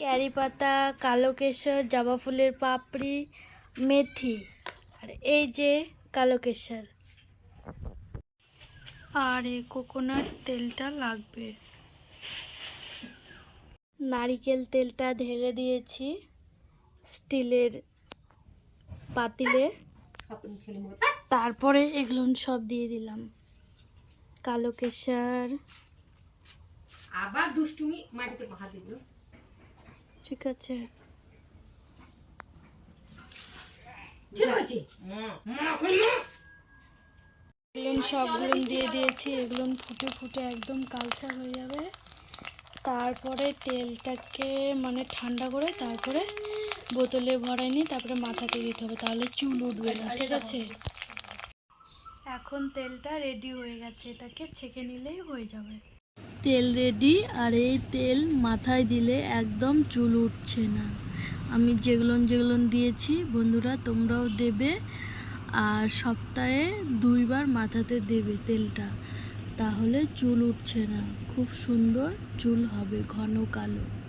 Carry পাতা কালো কেশর জবা ফুলের পাপড়ি মেথি আর এই যে কালো কেশর। আর এই কোকোনাট তেলটা লাগবে। নারিকেল তেলটা ঢেলে দিয়েছি স্টিলের পাতিলে। তারপরে এগুলো সব দিয়ে দিলাম। কালো কেশর। আবার দুষ্টুমি মাটিতে পাখা দিল। ঠিক আছে। সবগুলো দিয়ে দিয়েছি এগুলো ফুটে ফুটে একদম কালচার হয়ে যাবে। তারপরে তেলটাকে মানে ঠান্ডা করে তারপরে বোতলে ভরাই নিয়ে তারপরে মাথাতে দিতে হবে তাহলে চুল উঠবে না ঠিক আছে? এখন তেলটা রেডি হয়ে গেছে এটাকে ছেঁকে নিলেই হয়ে যাবে। তেল রেডি আর এই তেল মাথায় দিলে একদম চুল উঠছে না। আমি যেগুলো যেগুলোন দিয়েছি, বন্ধুরা তোমরাও দেবে আর সপ্তাহে দুইবার মাথাতে দেবে তেলটা। তাহলে চুল উঠছে না। খুব সুন্দর চুল হবে, ঘন কালো।